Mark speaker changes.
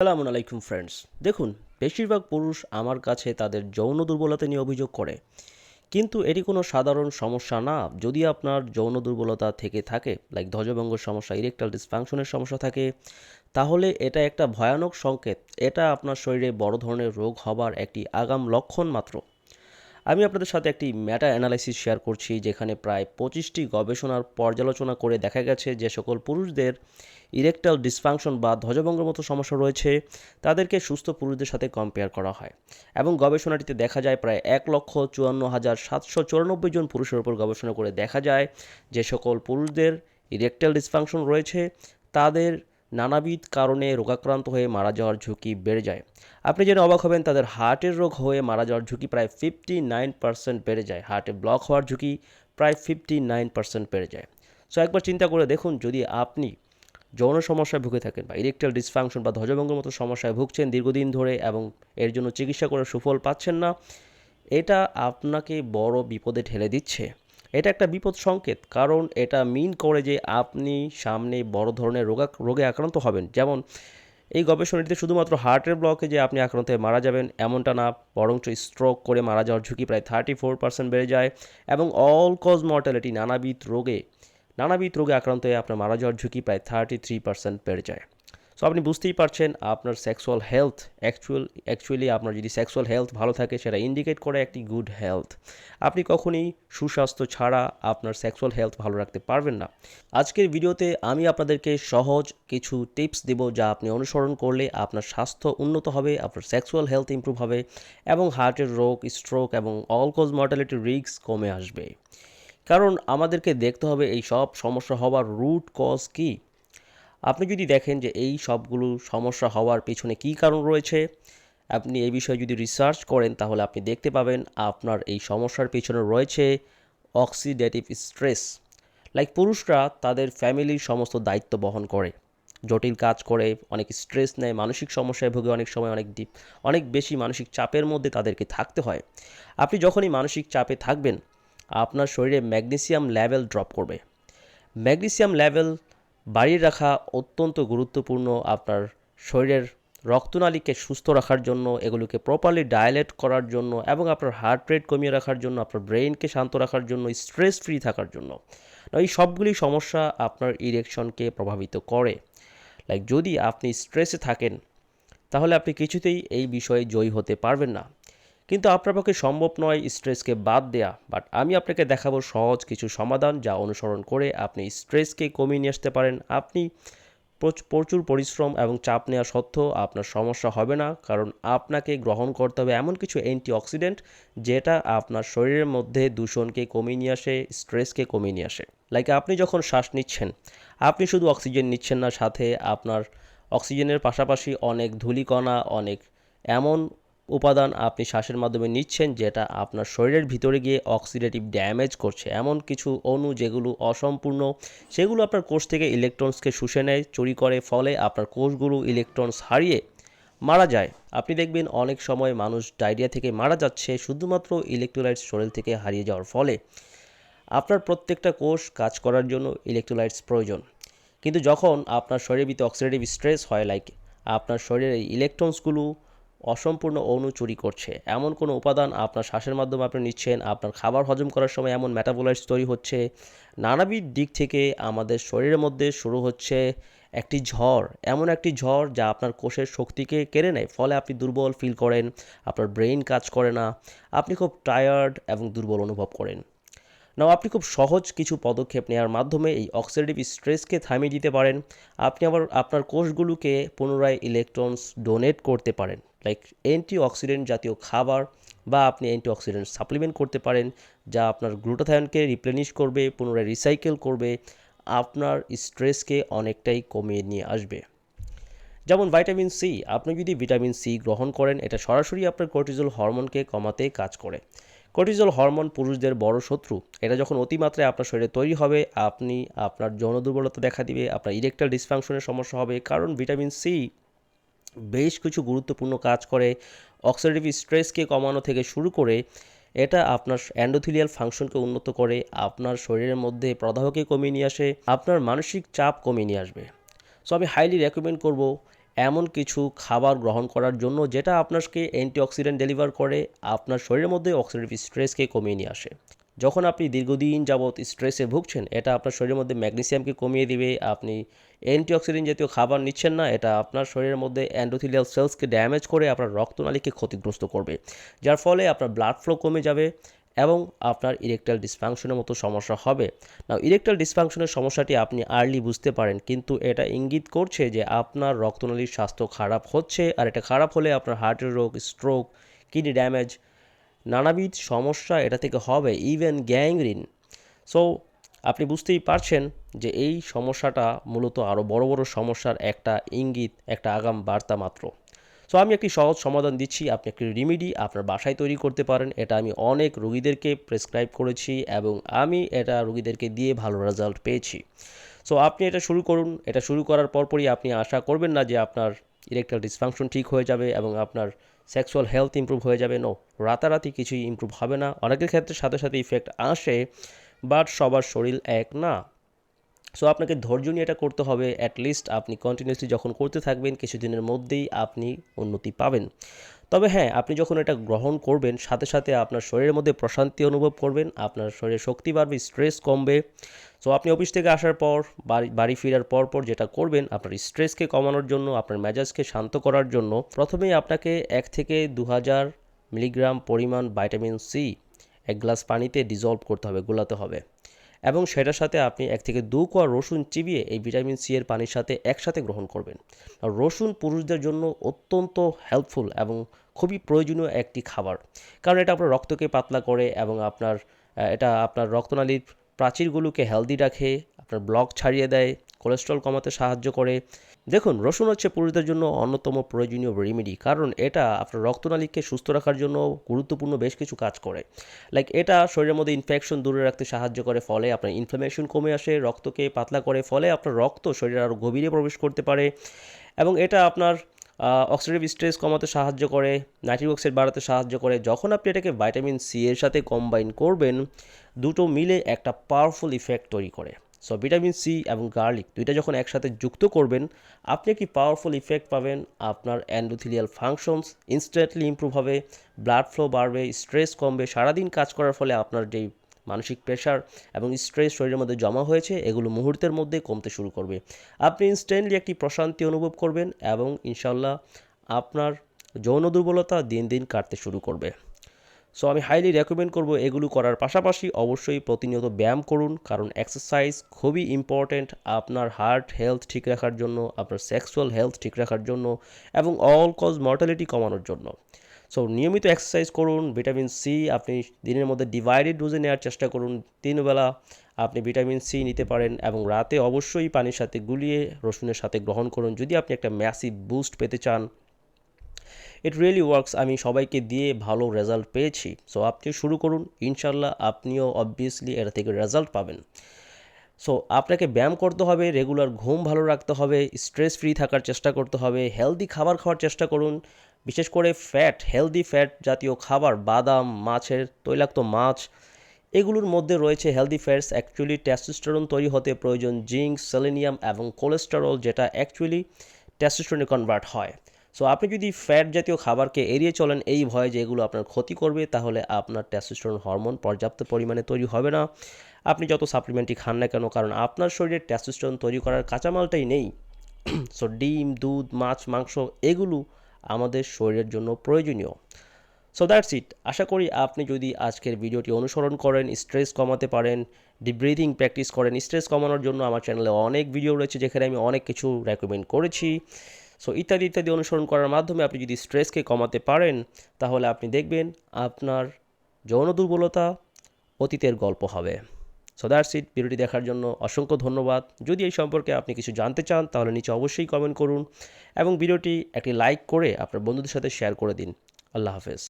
Speaker 1: আসসালামু আলাইকুম ফ্রেন্ডস দেখুন, বেশিরভাগ পুরুষ আমার কাছে তাদের যৌন দুর্বলতা নিয়ে অভিযোগ করে। কিন্তু এটি কোনো সাধারণ সমস্যা না। যদি আপনার যৌন দুর্বলতা থেকে থাকে লাইক ধ্বজভঙ্গ সমস্যা ইরেকটাল ডিসফাংশনের সমস্যা থাকে, তাহলে এটা একটা ভয়ানক সংকেত। এটা আপনার শরীরে বড় ধরনের রোগ হবার একটি আগাম লক্ষণ মাত্র। আমি আপনাদের সাথে একটি ম্যাটা অ্যানালাইসিস শেয়ার করছি, যেখানে প্রায় পঁচিশটি গবেষণার পর্যালোচনা করে দেখা গেছে যে সকল পুরুষদের ইরেকটাল ডিসফাংশন বা ধ্বজভঙ্গের মতো সমস্যা রয়েছে, তাদেরকে সুস্থ পুরুষদের সাথে কম্পেয়ার করা হয়। এবং গবেষণাটিতে দেখা যায় প্রায় এক লক্ষ চুয়ান্ন হাজার সাতশো চুরানব্বই জন পুরুষের উপর গবেষণা করে দেখা যায় যে সকল পুরুষদের ইরেকটাল ডিসফাংশন রয়েছে, তাদের নানাবিধ কারণে রোগাক্রান্ত হয়ে মারা যাওয়ার ঝুঁকি বেড়ে যায়। আপনি জেনে অবাক হবেন, তাদের হার্টের রোগ হয়ে মারা যাওয়ার ঝুঁকি প্রায় ফিফটি নাইন পার্সেন্ট বেড়ে যায়। হার্টে ব্লক হওয়ার ঝুঁকি প্রায় ফিফটি নাইন পার্সেন্ট বেড়ে যায়। সো একবার চিন্তা করে দেখুন, যদি আপনি যৌন সমস্যায় ভুগে থাকেন বা ইরেকটাল ডিসফাংশন বা ধ্বজভঙ্গের মতো সমস্যায় ভুগছেন দীর্ঘদিন ধরে এবং এর জন্য চিকিৎসা করে সুফল পাচ্ছেন না, এটা আপনাকে বড় বিপদে ঠেলে দিচ্ছে। এটা একটা বিপদ সংকেত, কারণ এটা মিন করে যে আপনি সামনে বড় ধরনের রোগা, রোগে আক্রান্ত হবেন। যেমন এই গবেষণাটিতে শুধুমাত্র হার্টের ব্লকে যে আপনি আক্রান্ত হয়ে মারা যাবেন এমনটা না, বরঞ্চ স্ট্রোক করে মারা যাওয়ার ঝুঁকি প্রায় থার্টি ফোর পার্সেন্ট বেড়ে যায় এবং অল কজ মর্টালিটি নানাবিধ রোগে নানাবিধ রোগে আক্রান্ত হয়ে আপনার মারা যাওয়ার ঝুঁকি প্রায় থার্টি থ্রি পার্সেন্ট বেড়ে যায়। সো আপনি বুঝতেই পারছেন আপনার সেক্সুয়াল হেলথ অ্যাকচুয়াল অ্যাকচুয়ালি আপনার যদি সেক্সুয়াল হেলথ ভালো থাকে, সেটা ইন্ডিকেট করে একটি গুড হেলথ আপনি কখনই সুস্বাস্থ্য ছাড়া আপনার সেক্সুয়াল হেলথ ভালো রাখতে পারবেন না। আজকের ভিডিওতে আমি আপনাদেরকে সহজ কিছু টিপস দেব যা আপনি অনুসরণ করলে আপনার স্বাস্থ্য উন্নত হবে, আপনার সেক্সুয়াল হেলথ ইমপ্রুভ হবে এবং হার্টের রোগ স্ট্রোক এবং অল কজ মর্টালিটির রিস্ক কমে আসবে। কারণ আমাদেরকে দেখতে হবে এই সব সমস্যা হওয়ার রুট কজ কী? আপনি যদি দেখেন যে এই সবগুলো সমস্যা হওয়ার পেছনে কী কারণ রয়েছে, আপনি এই বিষয়ে যদি রিসার্চ করেন, তাহলে আপনি দেখতে পাবেন আপনার এই সমস্যার পেছনে রয়েছে অক্সিডেটিভ স্ট্রেস লাইক পুরুষরা তাদের ফ্যামিলির সমস্ত দায়িত্ব বহন করে, জটিল কাজ করে, অনেক স্ট্রেস নেয়, মানসিক সমস্যায় ভোগে অনেক সময়, অনেক ডিপ অনেক বেশি মানসিক চাপের মধ্যে তাদেরকে থাকতে হয়। আপনি যখনই মানসিক চাপে থাকবেন, আপনার শরীরে ম্যাগনেসিয়াম লেভেল ড্রপ করবে। ম্যাগনেসিয়াম লেভেল বাড়িয়ে রাখা অত্যন্ত গুরুত্বপূর্ণ আপনার শরীরের রক্তনালীকে সুস্থ রাখার জন্য, এগুলোকে প্রপারলি ডায়ালেট করার জন্য এবং আপনার হার্ট রেট কমিয়ে রাখার জন্য, আপনার ব্রেইনকে শান্ত রাখার জন্য স্ট্রেস ফ্রি থাকার জন্য। এই সবগুলি সমস্যা আপনার ইরেকশনকে প্রভাবিত করে। লাইক যদি আপনি স্ট্রেসে থাকেন, তাহলে আপনি কিছুতেই এই বিষয়ে জয়ী হতে পারবেন না। কিন্তু আপনার পক্ষে সম্ভব নয় স্ট্রেসকে বাদ দেয়া বাট আমি আপনাকে দেখাবো সহজ কিছু সমাধান যা অনুসরণ করে আপনি স্ট্রেসকে কমিয়ে নিয়ে আসতে পারেন। আপনি প্রচুর পরিশ্রম এবং চাপ নেওয়া সত্ত্বেও আপনার সমস্যা হবে না, কারণ আপনাকে গ্রহণ করতে হবে এমন কিছু অ্যান্টিঅক্সিডেন্ট যেটা আপনার শরীরের মধ্যে দূষণকে কমিয়ে নিয়ে আসে, স্ট্রেসকে কমিয়ে নিয়ে আসে। লাইক আপনি যখন শ্বাস নিচ্ছেন, আপনি শুধু অক্সিজেন নিচ্ছেন না, সাথে আপনার অক্সিজেনের পাশাপাশি অনেক ধূলিকণা, অনেক এমন উপাদান আপনি শ্বাসের মাধ্যমে নিচ্ছেন যেটা আপনার শরীরের ভিতরে গিয়ে অক্সিডেটিভ ড্যামেজ করছে। এমন কিছু অণু যেগুলো অসম্পূর্ণ, সেগুলো আপনার কোষ থেকে ইলেকট্রনসকে শুষে নেয়, চুরি করে, ফলে আপনার কোষগুলো ইলেকট্রনস হারিয়ে মারা যায়। আপনি দেখবেন অনেক সময় মানুষ ডায়রিয়া থেকে মারা যাচ্ছে শুধুমাত্র ইলেকট্রোলাইটস শরীর থেকে হারিয়ে যাওয়ার ফলে। আপনার প্রত্যেকটা কোষ কাজ করার জন্য ইলেকট্রোলাইটস প্রয়োজন। কিন্তু যখন আপনার শরীরের ভিতরে অক্সিডেটিভ স্ট্রেস হয় লাইক আপনার শরীরের ইলেকট্রনসগুলো অসম্পূর্ণ অণু চুরি করছে। এমন কোনো উপাদান আপনার শ্বাসের মাধ্যমে আপনি নিচ্ছেন, আপনার খাবার হজম করার সময় এমন মেটাবোলাইটস তৈরি হচ্ছে। নানাবিধ দিক থেকে আমাদের শরীরের মধ্যে শুরু হচ্ছে একটি ঝড়। এমন একটি ঝড় যা আপনার কোষের শক্তিকে কেড়ে নেয়, ফলে আপনি দুর্বল ফিল করেন, আপনার ব্রেইন কাজ করে না, আপনি খুব টায়ার্ড এবং দুর্বল অনুভব করেন। নাও আপনি খুব সহজ কিছু পদক্ষেপ নেওয়ার মাধ্যমে এই অক্সিডেটিভ স্ট্রেসকে থামিয়ে দিতে পারেন। আপনি আবার আপনার কোষগুলোকে পুনরায় ইলেকট্রনস ডোনেট করতে পারেন। লাইক অ্যান্টিঅক্সিডেন্ট জাতীয় খাবার বা আপনি অ্যান্টিঅক্সিডেন্ট সাপ্লিমেন্ট করতে পারেন, যা আপনার গ্লুটাথায়নকে রিপ্লেনিশ করবে, পুনরায় রিসাইকেল করবে, আপনার স্ট্রেসকে অনেকটাই কমিয়ে নিয়ে আসবে। যেমন ভাইটামিন সি আপনি যদি ভিটামিন সি গ্রহণ করেন, এটা সরাসরি আপনার কর্টিজল হরমোনকে কমাতে কাজ করে। কর্টিজল হরমোন পুরুষদের বড় শত্রু। এটা যখন অতিমাত্রায় আপনার শরীরে তৈরি হবে, আপনি আপনার যৌন দুর্বলতা দেখা দিবে, আপনার ইরেকটাল ডিসফাংশনের সমস্যা হবে, কারণ ভিটামিন সি বেশ কিছু গুরুত্বপূর্ণ কাজ করে। অক্সিডেটিভ স্ট্রেসকে কমানো থেকে শুরু করে, এটা আপনার অ্যান্ডোথিলিয়াল ফাংশনকে উন্নত করে, আপনার শরীরের মধ্যে প্রদাহকে কমিয়ে নিয়ে আসে, আপনার মানসিক চাপ কমিয়ে নিয়ে আসবে। সো আমি হাইলি রেকমেন্ড করব এমন কিছু খাবার গ্রহণ করার জন্য যেটা আপনাকে অ্যান্টিঅক্সিডেন্ট ডেলিভার করে, আপনার শরীরের মধ্যে অক্সিডেটিভ স্ট্রেসকে কমিয়ে নিয়ে আসে। যখন আপনি দীর্ঘদিন যাবৎ স্ট্রেসে ভুগছেন, এটা আপনার শরীরের মধ্যে ম্যাগনেসিয়ামকে কমিয়ে দিবে, আপনি অ্যান্টিঅক্সিডেন্ট জাতীয় খাবার নিচ্ছেন না, এটা আপনার শরীরের মধ্যে অ্যান্ডোথিলিয়াল সেলসকে ড্যামেজ করে আপনার রক্তনালীকে ক্ষতিগ্রস্ত করবে। যার ফলে আপনার ব্লাড ফ্লো কমে যাবে এবং আপনার ইরেকটাল ডিসফাংশনের মতো সমস্যা হবে। না ইরেকটাল ডিসফাংশনের সমস্যাটি আপনি আর্লি বুঝতে পারেন, কিন্তু এটা ইঙ্গিত করছে যে আপনার রক্তনালীর স্বাস্থ্য খারাপ হচ্ছে, আর এটা খারাপ হলে আপনার হার্টের রোগ স্ট্রোক কিডনি ড্যামেজ নানাবিধ সমস্যা এটা থেকে হবে ইভেন গ্যাংরিন সো আপনি বুঝতেই পারছেন যে এই সমস্যাটা মূলত আরও বড় বড় সমস্যার একটা ইঙ্গিত, একটা আগাম বার্তা মাত্র। সো আমি একটি সহজ সমাধান দিচ্ছি। আপনি একটি রিমিডি আপনার বাসায় তৈরি করতে পারেন। এটা আমি অনেক রুগীদেরকে প্রেসক্রাইব করেছি এবং আমি এটা রুগীদেরকে দিয়ে ভালো রেজাল্ট পেয়েছি। সো আপনি এটা শুরু করুন। এটা শুরু করার পরপরই আপনি আশা করবেন না যে আপনার ইরেকটাল ডিসফাংশন ঠিক হয়ে যাবে এবং আপনার সেক্সুয়াল হেলথ ইমপ্রুভ হয়ে যাবে। নো রাতারাতি কিছুই ইমপ্রুভ হবে না। অনেকের ক্ষেত্রে সাথে সাথে ইফেক্ট আসে বাট সবার শরীর এক না। সো আপনাকে ধৈর্য নিয়ে এটা করতে হবে। অ্যাটলিস্ট আপনি কন্টিনিউসলি যখন করতে থাকবেন, কিছুদিনের মধ্যেই আপনি উন্নতি পাবেন। তবে হ্যাঁ আপনি যখন এটা গ্রহণ করবেন, সাথে সাথে আপনার শরীরের মধ্যে প্রশান্তি অনুভব করবেন, আপনার শরীরে শক্তি বাড়বে স্ট্রেস কমবে। সো আপনি অফিস থেকে আসার পর, বাড়ি বাড়ি ফেরার পর পর যেটা করবেন, আপনার স্ট্রেসকে কমানোর জন্য, আপনার মেজাজকে শান্ত করার জন্য প্রথমেই আপনাকে এক থেকে দু হাজার মিলিগ্রাম পরিমাণ ভাইটামিন সি এক গ্লাস পানিতে ডিজলভ করতে হবে, গোলাতে হবে। এবং সেটার সাথে আপনি এক থেকে দু কোয়া রসুন চিবিয়ে এই ভিটামিন সি এর পানির সাথে একসাথে গ্রহণ করবেন। রসুন পুরুষদের জন্য অত্যন্ত হেল্পফুল এবং খুবই প্রয়োজনীয় একটি খাবার। কারণ এটা আপনার রক্তকে পাতলা করে এবং আপনার এটা আপনার রক্তনালীর প্রাচীরগুলোকে হেলদি রাখে, আপনার ব্লক ছাড়িয়ে দেয় কোলেস্ট্রল কমাতে সাহায্য করে। দেখুন, রসুন হচ্ছে পুরুষদের জন্য অন্যতম প্রয়োজনীয় রেমেডি কারণ এটা আপনার রক্তনালীকে সুস্থ রাখার জন্য গুরুত্বপূর্ণ বেশ কিছু কাজ করে। লাইক এটা শরীরের মধ্যে ইনফেকশন দূরে রাখতে সাহায্য করে, ফলে আপনার ইনফ্লামেশন কমে আসে, রক্তকে পাতলা করে, ফলে আপনার রক্ত শরীরে আরও গভীরে প্রবেশ করতে পারে। এবং এটা আপনার অক্সিডেটিভ স্ট্রেস কমাতে সাহায্য করে নাইট্রিক অক্সাইড বাড়াতে সাহায্য করে। যখন আপনি এটাকে ভাইটামিন সি এর সাথে কম্বাইন করবেন, দুটো মিলে একটা পাওয়ারফুল ইফেক্ট তৈরি করে। সো ভিটামিন সি এবং গার্লিক দুইটা যখন একসাথে যুক্ত করবেন, আপনি একটি পাওয়ারফুল ইফেক্ট পাবেন। আপনার অ্যান্ডোথিলিয়াল ফাংশনস ইনস্ট্যান্টলি ইমপ্রুভ হবে ব্লাড ফ্লো বাড়বে স্ট্রেস কমবে, সারাদিন কাজ করার ফলে আপনার যেই মানসিক প্রেশার এবং স্ট্রেস শরীরের মধ্যে জমা হয়েছে, এগুলো মুহূর্তের মধ্যে কমতে শুরু করবে। আপনি ইনস্ট্যান্টলি একটি প্রশান্তি অনুভব করবেন এবং ইনশাল্লাহ আপনার যৌন দুর্বলতা দিন দিন কাটতে শুরু করবে। সো আমি হাইলি রেকমেন্ড করব এগুলো করার পাশাপাশি অবশ্যই প্রতিনিয়ত ব্যায়াম করুন, কারণ এক্সারসাইজ খুবই ইম্পর্ট্যান্ট আপনার হার্ট হেলথ ঠিক রাখার জন্য, আপনার সেক্সুয়াল হেলথ ঠিক রাখার জন্য এবং অল কজ মর্টালিটি কমানোর জন্য। সো নিয়মিত এক্সারসাইজ করুন ভিটামিন সি আপনি দিনের মধ্যে ডিভাইডেড ডোজে নেওয়ার চেষ্টা করুন তিনবেলা আপনি ভিটামিন সি নিতে পারেন এবং রাতে অবশ্যই পানির সাথে গুলিয়ে রসুনের সাথে গ্রহণ করুন। যদি আপনি একটা ম্যাসিভ বুস্ট পেতে চান ইট রিয়েলি ওয়ার্কস আমি সবাইকে দিয়ে ভালো রেজাল্ট পেয়েছি। সো আপনিও শুরু করুন। ইনশাল্লাহ আপনিও অবভিয়াসলি এটা থেকে রেজাল্ট পাবেন। সো আপনাকে ব্যায়াম করতে হবে রেগুলার ঘুম ভালো রাখতে হবে স্ট্রেস ফ্রি থাকার চেষ্টা করতে হবে হেলদি খাবার খাওয়ার চেষ্টা করুন। বিশেষ করে ফ্যাট হেলদি ফ্যাট জাতীয় খাবার, বাদাম, মাছের তৈলাক্ত মাছ, এগুলোর মধ্যে রয়েছে হেলদি ফ্যাটস অ্যাকচুয়ালি টেস্টোস্টেরন তৈরি হতে প্রয়োজন জিঙ্ক সেলেনিয়াম এবং কোলেস্টেরল যেটা অ্যাকচুয়ালি টেস্টোস্টেরনে কনভার্ট হয়। সো আপনি যদি ফ্যাট জাতীয় খাবারকে এড়িয়ে চলেন, এই ভয়ে যে এগুলো আপনার ক্ষতি করবে, তাহলে আপনার টেস্টোস্টেরন হরমোন পর্যাপ্ত পরিমাণে তৈরি হবে না। আপনি যত সাপ্লিমেন্টই খান না কেন, কারণ আপনার শরীরে টেস্টোস্টেরন তৈরি করার কাঁচামালটাই নেই। সো ডিম, দুধ, মাছ, মাংস, এগুলো আমাদের শরীরের জন্য প্রয়োজনীয়। সো দ্যাটস ইট আশা করি আপনি যদি আজকের ভিডিওটি অনুসরণ করেন স্ট্রেস কমাতে পারেন ডিপ ব্রিদিং প্র্যাকটিস করেন স্ট্রেস কমানোর জন্য আমার চ্যানেলে অনেক ভিডিও রয়েছে, যেখানে আমি অনেক কিছু রেকমেন্ড করেছি। সো ইত্যাদি ইত্যাদি অনুসরণ করার মাধ্যমে আপনি যদি স্ট্রেসকে কমাতে পারেন, তাহলে আপনি দেখবেন আপনার যৌন দুর্বলতা অতীতের গল্প হবে। সো দ্যাটস ইট ভিডিওটি দেখার জন্য অসংখ্য ধন্যবাদ। যদি এই সম্পর্কে আপনি কিছু জানতে চান, তাহলে নিচে অবশ্যই কমেন্ট করুন এবং ভিডিওটি একটি লাইক করে আপনার বন্ধুদের সাথে শেয়ার করে দিন। আল্লাহ হাফেজ।